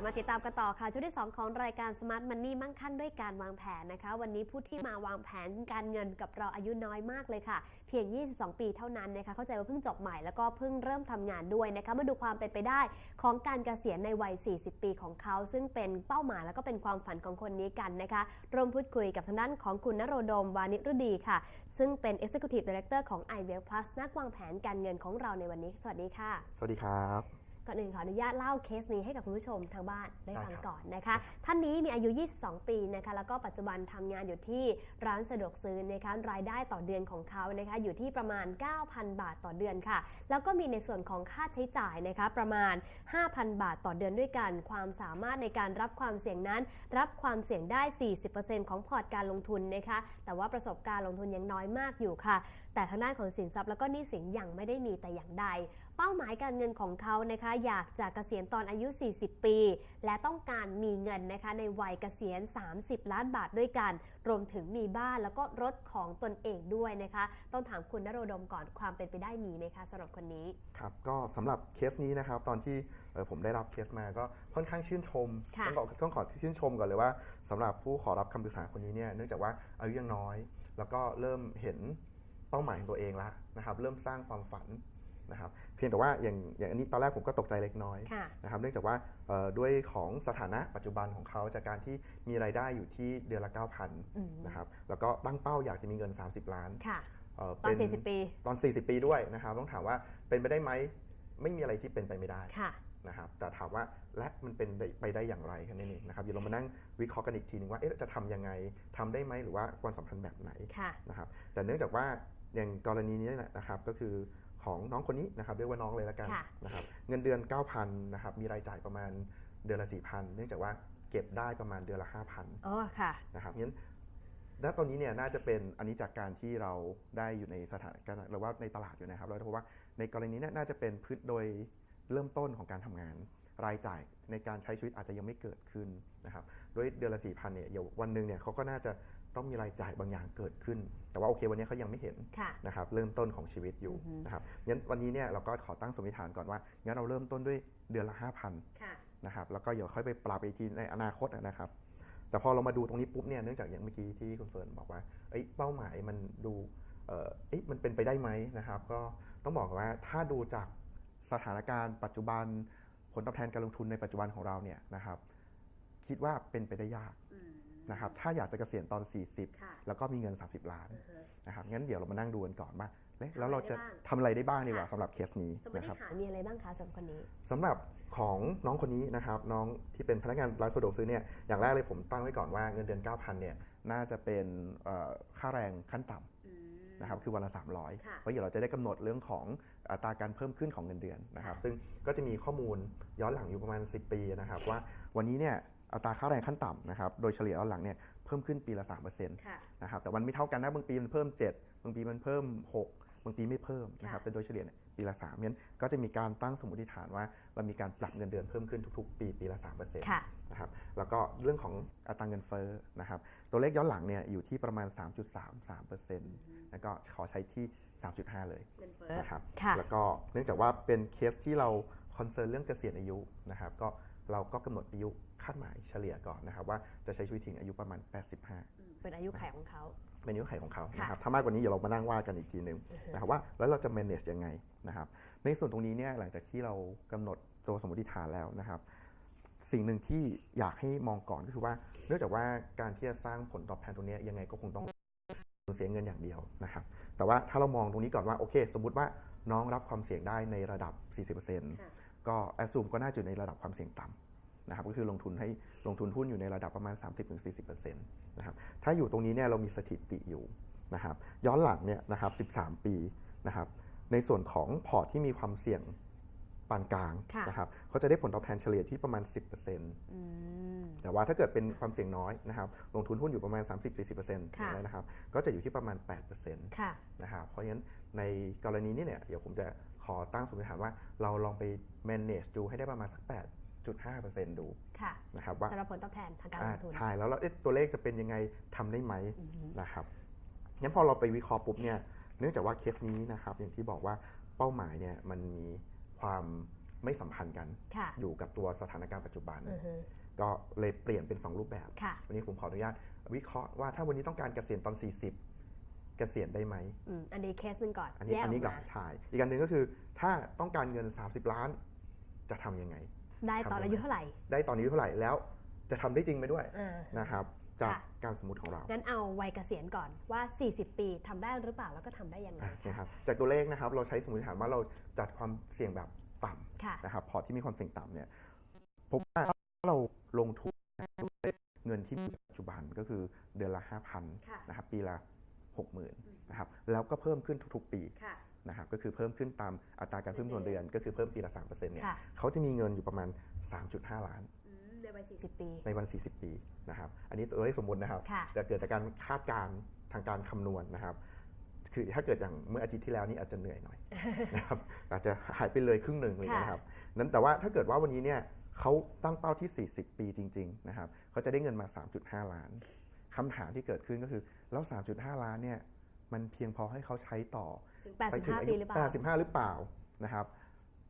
ลับมาติดตามกันต่อค่ะช่วงที่ 2 ของรายการ Smart Money มั่งคั่งด้วยการวางแผนนะคะ วันนี้ผู้ที่มาวางแผนการเงินกับเราอายุน้อยมากเลยค่ะ เพียง 22 ปีเท่านั้นนะคะเข้าใจว่าเพิ่งจบใหม่แล้วก็เพิ่งเริ่มทำงานด้วยนะคะมาดูความเป็นไปได้ของการเกษียณในวัย 40 ปีของเขา ซึ่งเป็นเป้าหมายแล้วก็เป็นความฝันของคนนี้กันนะคะร่วมพูดคุยกับทางด้านของคุณนโรดมวานิรุดีค่ะ ซึ่งเป็น Executive Director ของ i w e l l Plus นักวางแผนการเงินของเราในวันนี้ สวัสดีค่ะ สวัสดีครับ ก่อนอื่นขออนุญาตเล่าเคสนี้ให้กับคุณผู้ชมทางบ้านได้ฟังได้ครับก่อนนะคะ ท่านนี้มีอายุ 22 ปีนะคะแล้วก็ปัจจุบันทำงานอยู่ที่ร้านสะดวกซื้อนะคะรายได้ต่อเดือนของเขานะคะอยู่ที่ประมาณ 9,000 บาทต่อเดือนค่ะ แล้วก็มีในส่วนของค่าใช้จ่ายนะคะประมาณ 5,000 บาทต่อเดือนด้วยกัน ความสามารถในการรับความเสี่ยงนั้น รับความเสี่ยงได้ 40%ของพอร์ตการลงทุนนะคะแต่ว่าประสบการณ์ลงทุนยังน้อยมากอยู่ค่ะ แต่ทางด้านของสินทรัพย์แล้วก็หนี้สินยังไม่ได้มีแต่อย่างใด เป้าหมายการเงินของเขานะคะอยากจะเกษียณตอนอายุ 40 ปี และต้องการมีเงินนะคะในวัยเกษียณ 30 ล้านบาทด้วยกัน รวมถึงมีบ้านแล้วก็รถของตนเองด้วยนะคะ ต้องถามคุณนโรดมก่อนความเป็นไปได้มีไหมคะสำหรับคนนี้ ครับก็สำหรับเคสนี้นะครับตอนที่เอ่อผมได้รับเคสมาก็ค่อนข้างชื่นชมค่ะต้องบอกต้องขอชื่นชมก่อนเลยว่าสำหรับผู้ขอรับคำปรึกษาคนนี้เนี่ยเนื่องจากว่าอายุยังน้อย แล้วก็เริ่มเห็นเป้าหมายของตัวเองแล้วนะครับ เริ่มสร้างความฝัน นะครับเพียงแต่ว่าอย่างอย่างอันนี้ตอนแรกผมก็ตกใจเล็กน้อยค่ะนะครับเนื่องจากว่าเอ่อด้วยของสถานะปัจจุบันของเขาจากการที่มีรายได้อยู่ที่เดือนละอืม9,000นะครับแล้วก็ตั้งเป้าอยากจะมีเงิน 30 ล้านค่ะเอ่อตอนเป็น40 ปี ตอน 40 ปีด้วยนะครับต้องถามว่าเป็นไปได้ไหมไม่มีอะไรที่เป็นไปไม่ได้ค่ะนะครับแต่ถามว่าและมันเป็นไปได้อย่างไรแค่นั้นเองนะครับเดี๋ยวเรามานั่งวิเคราะห์กันอีกทีนึงว่าเอ๊ะจะทำยังไงทำได้ไหมหรือว่าความสัมพันธ์แบบไหนค่ะนะครับแต่เนื่องจากว่าอย่างกรณีนี้เนยนะครับก็คือ ของน้องคนนี้นะครับเรียกว่าน้องเลยละกันค่ะนะครับเงินเดือน 9,000นะครับมีรายจ่ายประมาณเดือนละ4,000 เนื่องจากว่าเก็บได้ประมาณเดือนละ 5,000อ๋อค่ะนะครับงั้นณตอนนี้เนี่ยน่าจะเป็นอันนี้จากการที่เราได้อยู่ในสถานการณ์หรือว่าในตลาดอยู่นะครับ เราจะพบว่าในกรณีเนี้น่าจะเป็นพื้นโดยเริ่มต้นของการทำงาน รายจ่ายในการใช้ชีวิตอาจจะยังไม่เกิดขึ้นนะครับด้วยเดือนละสี่พันเนี่ยเดี๋ยววันหนึ่งเนี่ยเขาก็น่าจะ ต้องมีรายจ่ายบางอย่างเกิดขึ้น แต่ว่าโอเควันนี้เขายังไม่เห็นค่ะนะครับเริ่มต้นของชีวิตอยู่อือฮึนะครับงั้นวันนี้เนี่ยเราก็ขอตั้งสมมติฐานก่อนว่างั้นเราเริ่มต้นด้วยเดือนละ5,000ค่ะนะครับแล้วก็เดี๋ยวค่อยไปปรับอีกทีในอนาคตนะครับ แต่พอเรามาดูตรงนี้ปุ๊บเนี่ยเนื่องจากอย่างเมื่อกี้ที่คุณเฟิร์นบอกว่าเอ้ยเป้าหมายมันดูเออเอ้ยมันเป็นไปได้ไหมนะครับ ก็ต้องบอกว่าถ้าดูจากสถานการณ์ปัจจุบันผลตอบแทนการลงทุนในปัจจุบันของเราเนี่ยนะครับ คิดว่าเป็นไปได้ยากอืม นะครับถ้าอยากจะเกษียณตอนค่ะ40 แล้วก็มีเงิน 30 ล้านอือฮะนะครับงั้นเดี๋ยวเรามานั่งดูกันก่อนว่าเอ๊ะทำอะไรแล้วเราจะได้บ้างทำอะไรได้บ้างดีกว่าค่ะสำหรับเคสนี้สมมตินะครับฐานมีอะไรบ้างคะสำหรับคนนี้สำหรับของน้องคนนี้นะครับน้องที่เป็นพนักงานร้านสะดวกซื้อเนี่ยอย่างแรกเลยผมตั้งไว้ก่อนว่าเงินเดือน 9,000เนี่ยน่าจะเป็นเอ่อค่าแรงขั้นต่ำนะครับคือวันละค่ะ300เพราะเดี๋ยวเราจะได้กำหนดเรื่องของอัตราการเพิ่มขึ้นของเงินเดือนนะครับซึ่งก็จะมีข้อมูลย้อนหลังอยู่ประมาณ 10 ปีนะครับว่าวันนี้เนี่ย อัตราค่าแรงขั้นต่ำนะครับ โดยเฉลี่ยย้อนหลังเนี่ยเพิ่มขึ้นปีละ3%ค่ะนะครับ แต่มันไม่เท่ากันนะ บางปีมันเพิ่ม 7 บางปีมันเพิ่ม 6 บางปีไม่เพิ่มนะครับค่ะแต่โดยเฉลี่ยเนี่ยปีละ3งั้นก็จะมีการตั้งสมมติฐานว่า เรามีการปรับเงินเดือนเพิ่มขึ้นทุกๆ ปีปีละ3%ค่ะนะครับแล้วก็เรื่องของอัตราเงินเฟ้อนะครับตัวเลขย้อนหลังเนี่ยอยู่ที่ประมาณ 3.33%แล้วก็ขอใช้ที่ 3.5 เลยเงินเฟ้อนะครับค่ะแล้วก็เนื่องจากว่าเป็นเคสที่เราคอนเซิร์นเรื่องเกษียณอายุนะครับก็ เราก็กำหนดอายุคาดหมายเฉลี่ยก่อนนะครับว่าจะใช้ชีวิตถึงอายุประมาณ 85 เป็นอายุไขของเขา เป็นอายุไขของเขาค่ะนะครับถ้ามากกว่านี้เดี๋ยวเรามานั่งว่ากันอีกทีหนึ่งนะครับว่าแล้วเราจะ manage ยังไงนะครับ ในส่วนตรงนี้เนี่ยหลังจากที่เรากำหนดตัวสมมติฐานแล้วนะครับ สิ่งหนึ่งที่อยากให้มองก่อนก็คือว่า เนื่องจากว่าการที่จะสร้างผลตอบแทนตรงเนี้ยยังไงก็คงต้องเสียเงินอย่างเดียวนะครับ แต่ว่าถ้าเรามองตรงนี้ก่อนว่าโอเค สมมุติว่าน้องรับความเสี่ยงได้ในระดับ 40% ก็แอสซูมก็น่าจะอยู่ในระดับความเสี่ยงต่ำนะครับก็คือลงทุนให้ลงทุนหุ้นอยู่ในระดับประมาณ 30-40%นะครับถ้าอยู่ตรงนี้เนี่ยเรามีสถิติอยู่นะครับย้อนหลังเนี่ยนะครับ13 ปีนะครับในส่วนของพอร์ตที่มีความเสี่ยงปานกลางค่ะนะครับเขาจะได้ผลตอบแทนเฉลี่ยที่ประมาณ 10%อืมแต่ว่าถ้าเกิดเป็นความเสี่ยงน้อยนะครับลงทุนหุ้นอยู่ประมาณ 30-40%ค่ะนะครับก็จะอยู่ที่ประมาณ8%ค่ะนะครับเพราะฉะนั้นในกรณีนี้เนี่ยเดี๋ยวผมจะข อตั้งสมมติฐานว่าเราลองไป manage ดูให้ได้ประมาณสัก8.5%ดูค่ะนะครับว่าสำหรับผลตอบแทนทางการลอ่างทุนใช่ แล้วเราเอ๊ะตัวเลขจะเป็นยังไงทำได้ไหมอือฮึนะครับงั้นพอเราไปวิเคราะห์ปุ๊บเนี่ยเนื่องจากว่าเคสนี้นะครับ อย่างที่บอกว่าเป้าหมายเนี่ยมันมีความไม่สัมพันธ์กันค่ะอยู่กับตัวสถานการณ์ปัจจุบันอือฮึก็เลยเปลี่ยนเป็น 2 รูปแบบค่ะวันนี้ผมขออนุญาตวิเคราะห์ว่าถ้าวันนี้ต้องการเกษียณตอน 40 เกษียณได้ไหมอืมอันนี้เคสหนึ่งก่อนอันนี้แยกอันนี้อกัอบกมาชายอีกอันหนึ่งก็คือ ถ้าต้องการเงิน 30 ล้าน จะทำยังไง ได้ตอนอายุเท่าไหร่ ได้ตอนนี้เท่าไหร่แล้วจะทำได้จริงไหมด้วยอ่านะครับจากค่ะการสมมติของเรา งั้นเอาวัยเกษียณก่อนว่า 40 ปีทำได้หรือเปล่า แล้วก็ทำได้ยังไงอะนะครับ จากตัวเลขนะครับ เราใช้สมมติฐานว่าเราจัดความเสี่ยงแบบต่ำค่ะนะครับ พอร์ตที่มีความเสี่ยงต่ำเนี่ย พบว่าถ้าเราลงทุนเงินที่มีปัจจุบันก็คือเดือนละค่ะ5,000นะครับ ปีละ 60,000นะครับแล้วก็เพิ่มขึ้นทุกๆปีค่ะนะครับก็คือเพิ่มขึ้นตามอัตราการเพิ่มจำนวนเดือน ก็คือเพิ่มปีละ3%เนี่ยค่ะเขาจะมีเงินอยู่ประมาณ 3.5 ล้านอืมในวัย40 ปี ในวัน 40 ปีนะครับ อันนี้ตัวเลขสมบูรณ์นะครับค่ะแต่เกิดจากการคาดการณ์ทางการคำนวณนะครับ คือถ้าเกิดอย่างเมื่ออาทิตย์ที่แล้วนี่อาจจะเหนื่อยหน่อยนะครับ อาจจะหายไปเลยครึ่งหนึ่งเลยค่ะนะครับ นั้นแต่ว่าถ้าเกิดว่าวันนี้เนี่ยเขาตั้งเป้าที่ 40 ปีจริง ๆ นะครับ เขาจะได้เงินมา 3.5 ล้าน คำถามที่เกิดขึ้นก็คือ แล้ว 3.5 ล้านเนี่ยมันเพียงพอให้เขาใช้ต่อถึงไปถึง85อาปียุหรือเปล่า85 หรือเปล่านะครับ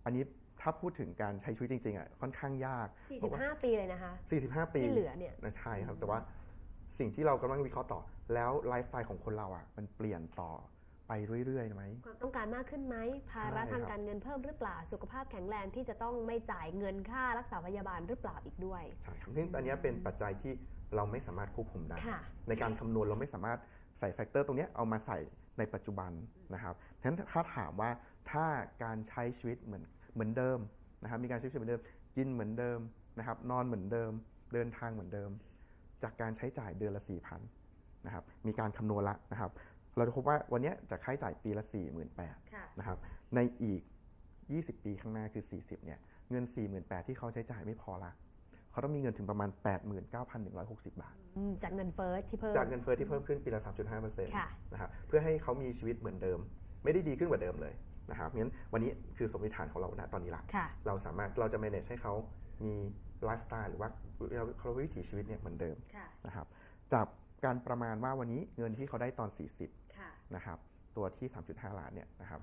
อันนี้ถ้าพูดถึงการใช้ชีวิตจริงๆอะค่อนข้างยากเพราะว่า45 ปีเลยนะคะ 45 ปีที่เหลือเนี่ยนะใช่ครับแต่ว่าสิ่งที่เรากำลังวิเคราะห์ต่อ แล้วไลฟ์สไตล์ของคนเราอะมันเปลี่ยนต่อไปเรื่อยๆไหมความต้องการมากขึ้นไหมภาระใช่ทางครับการเงินเพิ่มหรือเปล่า สุขภาพแข็งแรงที่จะต้องไม่จ่ายเงินค่ารักษาพยาบาลหรือเปล่าอีกด้วยใช่ครับซึ่งอันเนี้ยเป็นปัจจัยที่ เราไม่สามารถควบคุมได้ค่ะในการคำนวณเราไม่สามารถใส่แฟกเตอร์ตรงเนี้ยเอามาใส่ในปัจจุบันนะครับฉะนั้นถ้าถามว่าถ้าการใช้ชีวิตเหมือนเหมือนเดิมนะครับ มีการใช้ชีวิตเหมือนเดิม กินเหมือนเดิมนะครับ นอนเหมือนเดิม เดินทางเหมือนเดิม จากการใช้จ่ายเดือนละ4,000นะครับ มีการคำนวณละนะครับ เราจะพบว่าวันเนี้ยจะค่าใช้จ่ายปีละ48,000ค่ะนะครับ ในอีก 20 ปีข้างหน้าคือ 40เนี่ย เงิน 48,000ที่เขาใช้จ่ายไม่พอละ เขาต้องมีเงินถึงประมาณ 89,160 บาทอืมจากเงินเฟ้อที่เพิ่ม จากเงินเฟ้อที่เพิ่มขึ้นปีละ 3.5%ค่ะนะครับเพื่อให้เขามีชีวิตเหมือนเดิม ไม่ได้ดีขึ้นกว่าเดิมเลยนะครับงั้นวันนี้คือสมมติฐานของเราณตอนนี้ละค่ะเราสามารถเราจะ manage ให้เขามีไลฟ์สไตล์หรือว่าเขาวิถีชีวิตเนี่ยเหมือนเดิมค่ะนะครับจากการประมาณว่าวันนี้เงินที่เขาได้ตอน 40ค่ะนะครับตัวที่ 3.5 ล้านเนี่ยนะครับ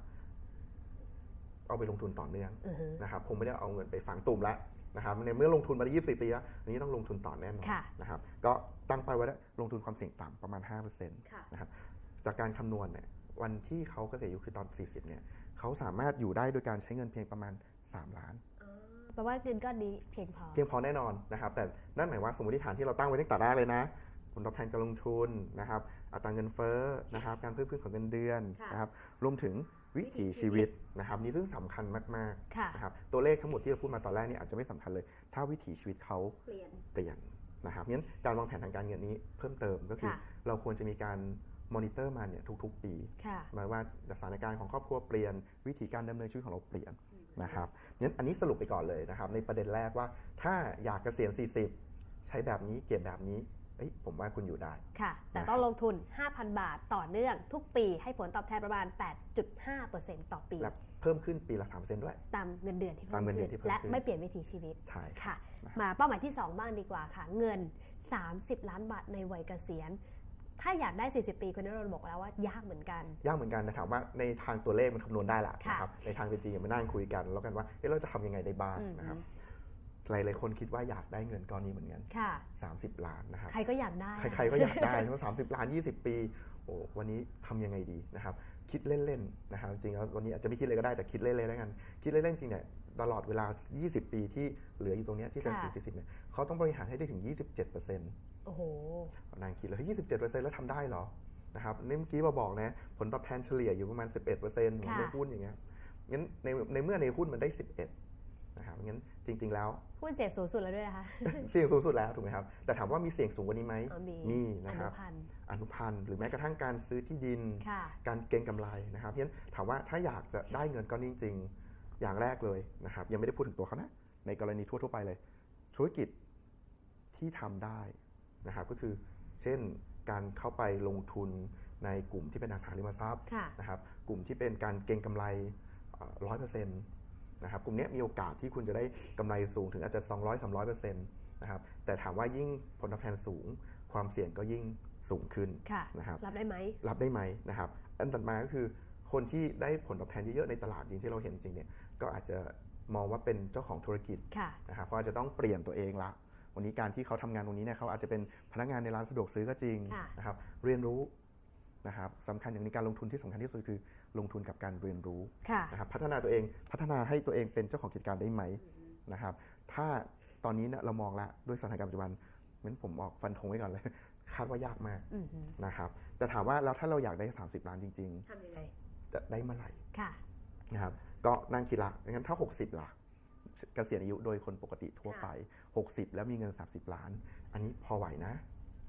เอาไปลงทุนต่อเนื่องอือฮึนะครับคงไม่ได้เอาเงินไปฝังตุ่มแล้ว นะครับในเมื่อลงทุนมาได้24ปีแล้วอันนี้ต้องลงทุนต่อแน่นอนค่ะนะครับก็ตั้งไปไว้แล้วลงทุนความเสี่ยงต่ำประมาณ5%ค่ะนะครับจากการคำนวณเนี่ยวันที่เขาเกษียณอายุคือตอน 40เนี่ยเขาสามารถอยู่ได้โดยการใช้เงินเพียงประมาณ 3 ล้านอ๋อแปลว่าเงินก้อนนี้เพียงพอ เพียงพอแน่นอนนะครับ แต่นั่นหมายว่าสมมติฐานที่เราตั้งไว้ตั้งแต่แรกเลยนะ ผลตอบแทนการลงทุนนะครับ อัตราเงินเฟ้อนะครับ การเพิ่มขึ้นของเงินเดือนค่ะนะครับ รวมถึง วิถีชีวิตนะครับนี่ซึ่งสำคัญมากค่ะๆนะครับตัวเลขทั้งหมดที่เราพูดมาตอนแรกเนี่ยอาจจะไม่สำคัญเลย ถ้าวิถีชีวิตเขาเปลี่ยนเปลี่ยนนะครับงั้นการวางแผนทางการเงินนี้เพิ่มเติมก็คือค่ะเราควรจะมีการมอนิเตอร์มันเนี่ยทุก ๆ ปีค่ะหมายว่าสถานการณ์ของครอบครัวเปลี่ยน วิธีการดำเนินชีวิตของเราเปลี่ยนนะครับงั้นอันนี้สรุปไปก่อนเลยนะครับในประเด็นแรกว่าถ้าอยากเกษียณ 40 ใช้แบบนี้เก็บแบบนี้ เอ้ยผมว่าคุณอยู่ได้ ค่ะ แต่นะครับต้องลงทุน 5,000 บาทต่อเนื่องทุกปีให้ผลตอบแทนประมาณ 8.5%ต่อปี และเพิ่มขึ้นปีละ3%ด้วย ตามเงินเดือนที่เพิ่ตามมเงินเดืขึ้อนนที่เพิ่มและขึ้นไม่เปลี่ยนวิถีชีวิต ใช่ค่ะนะครับมาเป้าหมายที่ 2 บ้างดีกว่าค่ะ เงิน 30 ล้านบาทในวัยเกษียณ ถ้าอยากได้ 40 ปีคุณนรงค์บอกแล้วว่ายากเหมือนกัน ยากเหมือนกันนะถามว่าในทางตัวเลขมันคำนวณได้ละค่ะนะครับ ในทางเป็นจริงมานั่งคุยกัน แล้วกันว่าเอ๊ะเราจะทำยังไงได้บ้างอืมนะครับ หลายๆคนคิดว่าอยากได้เงินก้อนนี้เหมือนกันค่ะ 30 ล้านนะครับ ใครก็อยากได้ ใครๆก็อยากได้เพราะสามสิบล้าน 20 ปี โอ้ วันนี้ทำยังไงดีนะครับ คิดเล่นๆนะครับ จริงๆแล้ววันนี้อาจจะไม่คิดเลยก็ได้ แต่คิดเล่นๆแล้วกัน คิดเล่นๆจริงเนี่ย ตลอดเวลา 20 ปีที่เหลืออยู่ตรงเนี้ยที่จะถึงค่ะ40เนี่ยเขาต้องบริหารให้ได้ถึง 27%โอ้โหนางคิดเลยเฮ้ย27%แล้วทำได้เหรอ นะครับนี่เมื่อกี้เราบอกนะ ผลตอบแทนเฉลี่ยอยู่ประมาณ 11%เหมือนค่ะในหุ้นอย่างเงี้ย งั้นในในเมื่อในหุ้นมันได้ 11 นะครับงั้นจริง ๆ แล้วพูดเสียสูงสุดแล้วด้วยนะคะเสี่ยงสูงสุดแล้วถูกไหมครับแต่ถามว่ามีเสี่ยงสูงกว่านี้ไหมอ๋อมีมีอนะคนุรับพันธ์อนุพันธ์หรือแม้กระทั่งการซื้อที่ดินค่ะการเก็งกำไรนะครับเพราะฉะนั้นถามว่าถ้าอยากจะได้เงินก้อนนี้จริงๆอย่างแรกเลยนะครับยังไม่ได้พูดถึงตัวเขานะในกรณีทั่วๆไปเลย ธุรกิจที่ทำได้นะครับก็คือเช่นการเข้าไปลงทุนในกลุ่มที่เป็นอสังหาริมทรัพย์ค่ะนะครับกลุ่มที่เป็นการเก็งกำไรร้อยเปอร์เซ็นต์ นะครับกลุ่มเนี้ยมีโอกาสที่คุณจะได้กำไรสูงถึงอาจจะ 200 300เปอร์เซ็นต์นะครับแต่ถามว่ายิ่งผลตอบแทนสูง ความเสี่ยงก็ยิ่งสูงขึ้นค่ะนะครับรับได้ไหมรับได้ไหมนะครับอันถัดมาก็คือคนที่ได้ผลตอบแทนเยอะๆในตลาดจริงที่เราเห็นจริงเนี่ยก็อาจจะมองว่าเป็นเจ้าของธุรกิจค่ะนะครับเขาอาจจะต้องเปลี่ยนตัวเองละวันนี้การที่เขาทำงานตรงนี้เนี่ยเขาอาจจะเป็นพนักงานในร้านสะดวกซื้อก็จริงค่ะนะครับเรียนรู้นะครับสำคัญอย่างนี้การลงทุนที่สำคัญที่สุดคือ ลงทุนกับการเรียนรู้ค่ะนะครับพัฒนาตัวเองพัฒนาให้ตัวเองเป็นเจ้าของกิจการได้ไหมนะครับ ถ้าตอนนี้เนี่ยเรามองละด้วยสถานการณ์ปัจจุบันงั้นผมออกฟันธงไว้ก่อนเลย คาดว่ายากมากอือฮึนะครับแต่ถามว่าแล้วถ้าเราอยากได้ 30 ล้านจริงทำยังไงๆจะได้เมื่อไหร่ค่ะนะครับก็นั่งคิดละงั้นถ้า 60ล่ะเกษียณอายุโดยคนปกติทั่วไป 60 แล้วมีเงิน 30 ล้าน อันนี้พอไหวนะ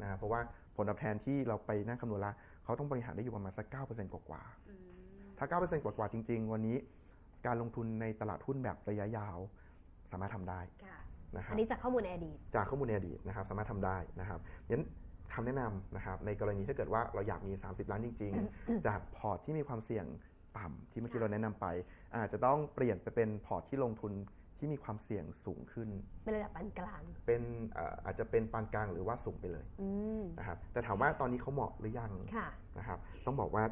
นะเพราะว่าผลตอบแทนที่เราไปนั่งคำนวณละเขาต้องบริหารได้อยู่ประมาณสัก 9%กว่าๆ ถ้า 9%กว่าๆจริง ๆ วันนี้การลงทุนในตลาดหุ้นแบบระยะยาว สามารถทำได้ค่ะนะครัอับนนี้จากข้อมูลในอดีต จากข้อมูลในอดีตนะครับ สามารถทำได้นะครับงั้นคำแนะนำนะครับในกรณีถ้าเกิดว่าเราอยากมี 30 ล้านจริง ๆ จากพอร์ตที่มีความเสี่ยงต่ำที่เมื่อกี้เราแนะนำไป อาจจะต้องเปลี่ยนไปเป็นพอร์ตที่ลงทุนที่มีความเสี่ยงสูงขึ้น เป็นระดับปานกลาง เป็นเอ่ออาจจะเป็นปานกลางหรือว่าสูงไปเลยอืมนะครับแต่ถามว่าตอนนี้เขาเหมาะหรือยังค่ะนะครับต้องบอกว่า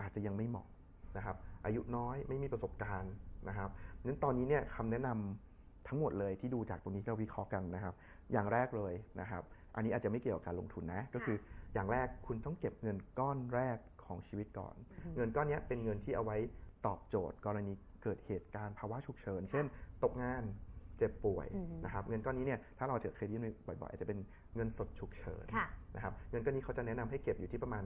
อาจจะยังไม่เหมาะ นะครับอายุน้อยไม่มีประสบการณ์นะครับนั้นตอนนี้เนี่ยคำแนะนำทั้งหมดเลยที่ดูจากตรงนี้ที่เราวิเคราะห์กันนะครับ อย่างแรกเลยนะครับ อันนี้อาจจะไม่เกี่ยวกับการลงทุนนะ ก็คืออย่างแรกคุณต้องเก็บเงินก้อนแรกของชีวิตก่อน เงินก้อนเนี้ยเป็นเงินที่เอาไว้ตอบโจทย์ กรณีเกิดเหตุการณ์ภาวะฉุกเฉิน เช่น ตกงานเจ็บป่วยอืมนะครับเงินก้อนนี้เนี่ยถ้าเราเจอเครดิตบ่อยๆอาจจะเป็นเงินสดฉุกเฉินค่ะนะครับเงินก้อนนี้เขาจะแนะนำให้เก็บอยู่ที่ประมาณ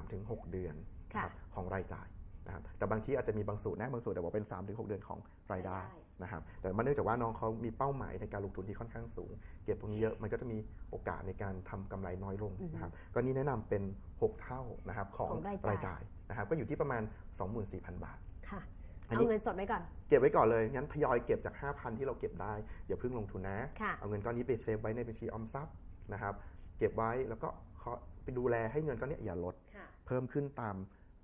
3-6 เดือนค่ะนะครับของรายจ่าย นะครับแต่บางที่อาจจะมีบางสูตรนะบางสูตรแต่บอกเป็น 3-6 เดือนของรายได้รายได้นะครับแต่มันเนื่องจากว่าน้องเขามีเป้าหมายในการลงทุนที่ค่อนข้างสูง เก็บตรงนี้เยอะมันก็จะมีโอกาสในการทำกำไรน้อยลงนะครับก็นี่แนะนำเป็น 6 เท่านะครับของของรายจ่ายรายจ่ายนะครับก็อยู่ที่ประมาณ 24,000 บาทค่ะอันนี้เอาเงินสดไว้ก่อน เก็บไว้ก่อนเลยงั้นทยอยเก็บจาก 5,000 ที่เราเก็บได้อย่าเพิ่งลงทุนนะค่ะเอาเงินก้อนนี้ไปเซฟไว้ในบัญชีออมทรัพย์นะครับ เก็บไว้แล้วก็เขาไปดูแลให้เงินก้อนเนี้ยอย่าลดค่ะเพิ่มขึ้นตาม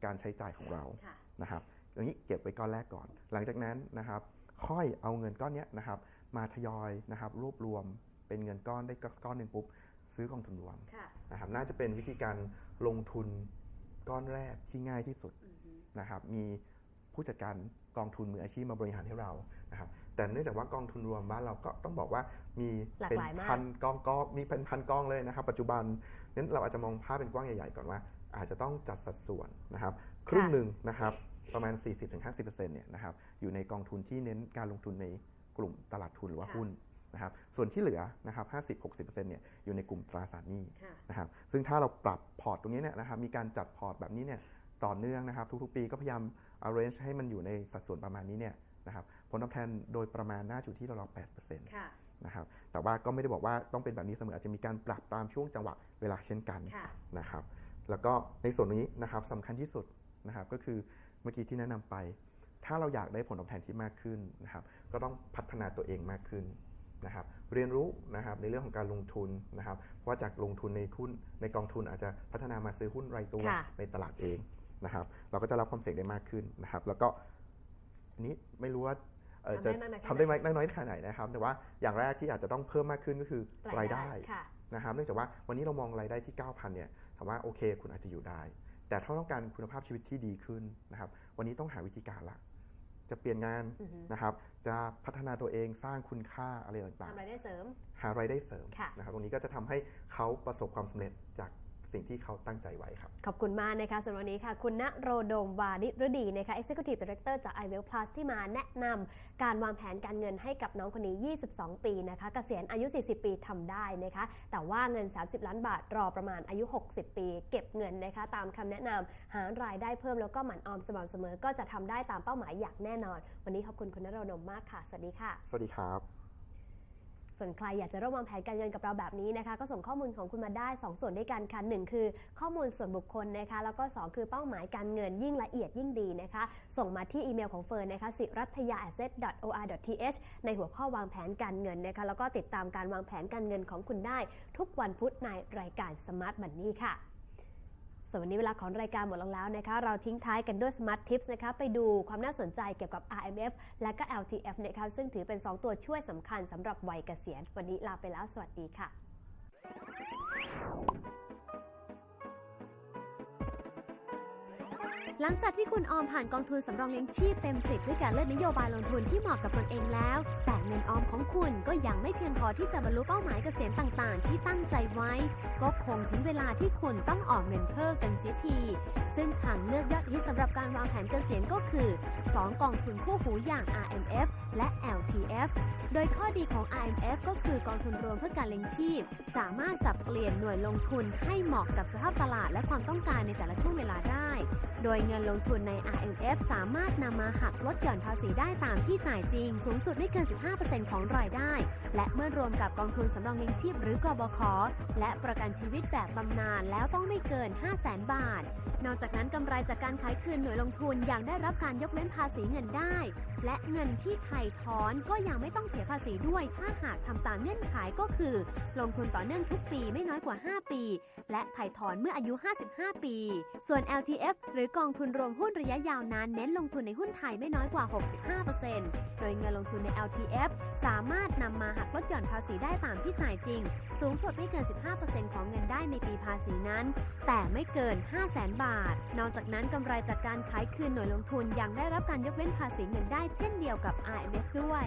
การใช้จ่ายของเราค่ะนะครับอย่างนี้เก็บไว้ก้อนแรกก่อน หลังจากนั้นนะครับ ค่อยเอาเงินก้อนเนี้ยนะครับ มาทยอยนะครับ รวบรวมเป็นเงินก้อนได้ก้อนหนึ่งปุ๊บซื้อกองทุนรวมค่ะนะครับน่าจะเป็นวิธีการลงทุนก้อนแรกที่ง่ายที่สุดนะครับ มีผู้จัดการกองทุนมืออาชีพมาบริหารให้เรานะครับ แต่เนื่องจากว่ากองทุนรวมบ้านเราก็ต้องบอกว่ามีหลากเป็นหลายมากพันกองกองมีเป็นพันกองเลยนะครับ ปัจจุบันนั้นเราอาจจะมองภาพเป็นกว้างใหญ่ๆก่อนว่า อาจจะต้องจัดสัดส่วนนะครับครึ่งหนึ่งนะครับประมาณ 40-50%เนี่ยนะครับอยู่ในกองทุนที่เน้นการลงทุนในกลุ่มตลาดทุนหรือว่าค่ะหุ้นนะครับส่วนที่เหลือนะครับ50-60%เนี่ยอยู่ในกลุ่มตราสารหนี้ค่ะนะครับซึ่งถ้าเราปรับพอร์ตตรงนี้เนี่ยนะครับมีการจัดพอร์ตแบบนี้เนี่ยต่อเนื่องนะครับทุกๆปีก็พยายาม arrange ให้มันอยู่ในสัดส่วนประมาณนี้เนี่ยนะครับผลตอบแทนโดยประมาณน่าจะอยู่ที่เราๆ8%ค่ะนะครับแต่ว่าก็ไม่ได้บอกว่าต้องเป็นแบบนี้เสมออาจจะมีการปรับตามช่วงจังหวะเวลาเช่นกันค่ะนะครับ แล้วก็ในส่วนนี้นะครับสำคัญที่สุดนะครับก็คือเมื่อกี้ที่แนะนำไป ถ้าเราอยากได้ผลตอบแทนที่มากขึ้นนะครับ ก็ต้องพัฒนาตัวเองมากขึ้นนะครับเรียนรู้นะครับในเรื่องของการลงทุนนะครับว่าจากลงทุนในหุ้นในกองทุนอาจจะพัฒนามาซื้อหุ้นรายตัวค่ะในตลาดเองนะครับเราก็จะรับความเสี่ยงได้มากขึ้นนะครับ แล้วก็อันนี้ไม่รู้ว่าเอ่อจะทำได้มากน้อยแค่ไหนทำได้มากน้อยขนาดไหนนะครับ แต่ว่าอย่างแรกที่อาจจะต้องเพิ่มมากขึ้นก็คือรายได้ค่ะนะครับเนื่องจากว่าวันนี้เรามองรายได้ที่ 9,000เนี่ย ถามว่าโอเค คุณอาจจะอยู่ได้ แต่ถ้าต้องการคุณภาพชีวิตที่ดีขึ้นนะครับ วันนี้ต้องหาวิธีการละจะเปลี่ยนงานอือฮึนะครับ จะพัฒนาตัวเองสร้างคุณค่าอะไรต่างทำรายได้เสริมๆหารายได้เสริมค่ะนะครับ ตรงนี้ก็จะทำให้เขาประสบความสำเร็จจาก สิ่งที่เขาตั้งใจไว้ครับ ขอบคุณมากนะคะสำหรับวันนี้ค่ะ คุณณโรดมวานิรดีนะคะ Executive Director จาก i w e l l Plus ที่มาแนะนำการวางแผนการเงินให้กับน้องคนนี้ 22 ปีนะคะเกษียณอายุ 40 ปีทำได้นะคะ แต่ว่าเงิน 30 ล้านบาทรอประมาณอายุ 60 ปี เก็บเงินนะคะ ตามคำแนะนำหารายได้เพิ่มแล้วก็หมั่นออมสม่ำเสมอ ก็จะทำได้ตามเป้าหมายอย่างแน่นอน วันนี้ขอบคุณคุณณโรดมมากค่ะ สวัสดีค่ะ สวัสดีครับ ส่วนใครอยากจะร่วมวางแผนการเงินกับเราแบบนี้นะคะก็ส่งข้อมูลของคุณมาได้ 2 ส่วนด้วยกันค่ะหนึ่งคือ ข้อมูลส่วนบุคคลนะคะแล้วก็ 2 คือเป้าหมายการเงินยิ่งละเอียดยิ่งดีนะคะ ส่งมาที่อีเมลของเฟิร์นนะคะสิรัตยา asset or th ในหัวข้อวางแผนการเงินนะคะแล้วก็ติดตามการวางแผนการเงินของคุณได้ ทุกวันพุธในรายการ Smart Money ค่ะ ส่วนวันนี้เวลาของรายการหมดลงแล้วนะคะ เราทิ้งท้ายกันด้วย Smart Tips นะคะ ไปดูความน่าสนใจเกี่ยวกับ RMF และก็ LTF นะคะซึ่งถือเป็น 2 ตัวช่วยสำคัญสำหรับวัยเกษียณ วันนี้ลาไปแล้ว สวัสดีค่ะ หลังจากที่คุณออมผ่านกองทุนสำรองเลี้ยงชีพเต็มสิทธิ์ด้วยการเลือกนโยบายลงทุนที่เหมาะกับตนเองแล้ว แต่เงินออมของคุณก็ยังไม่เพียงพอที่จะบรรลุเป้าหมายเกษียณต่างๆ ที่ตั้งใจไว้ ก็คงถึงเวลาที่คุณต้องออมเงินเพิ่มกันเสียที ซึ่งทางเลือกยอดฮิตสำหรับการวางแผนเกษียณก็คือ 2 กองทุนคู่หูอย่าง RMF และ LTF โดยข้อดีของ RMF ก็คือกองทุนรวมเพื่อการเลี้ยงชีพ สามารถสับเปลี่ยนหน่วยลงทุนให้เหมาะกับสภาพตลาดและความต้องการในแต่ละช่วงเวลาได้ โดยเงินลงทุนใน RMF สามารถนำมาหักลดหย่อนภาษีได้ตามที่จ่ายจริง สูงสุดไม่เกิน 15%ของรายได้ และเมื่อรวมกับกองทุนสำรองเลี้ยงชีพหรือกบขและประกันชีวิตแบบบำนาญแล้วต้องไม่เกิน 5 0 0 0 0 0 บาท นอกจากนั้นกำไรจากการขายคืนหน่วยลงทุนยังได้รับการยกเว้นภาษีเงินได้ และเงินที่ไถ่ถอนก็ยังไม่ต้องเสียภาษีด้วย ถ้าหากทำตามเงื่อนไขก็คือ ลงทุนต่อเนื่องทุกปีไม่น้อยกว่า 5 ปี และไถ่ถอนเมื่ออายุ 55 ปี ส่วน LTF หรือกองทุนรวมหุ้นระยะยาวนั้นเน้นลงทุนในหุ้นไทยไม่น้อยกว่า 65%โดยเงินลงทุนใน LTF สามารถนำมาหักลดหย่อนภาษีได้ตามที่จ่ายจริง สูงสุดไม่เกิน 15%ของเงินได้ในปีภาษีนั้น แต่ไม่เกิน 5 0 0 0 0 0 บาทนอกจากนั้นกำไรจากการขายคืนหน่วยลงทุนยังได้รับการยกเว้นภาษีเงินได้เช่นเดียวกับ IMF ด้วย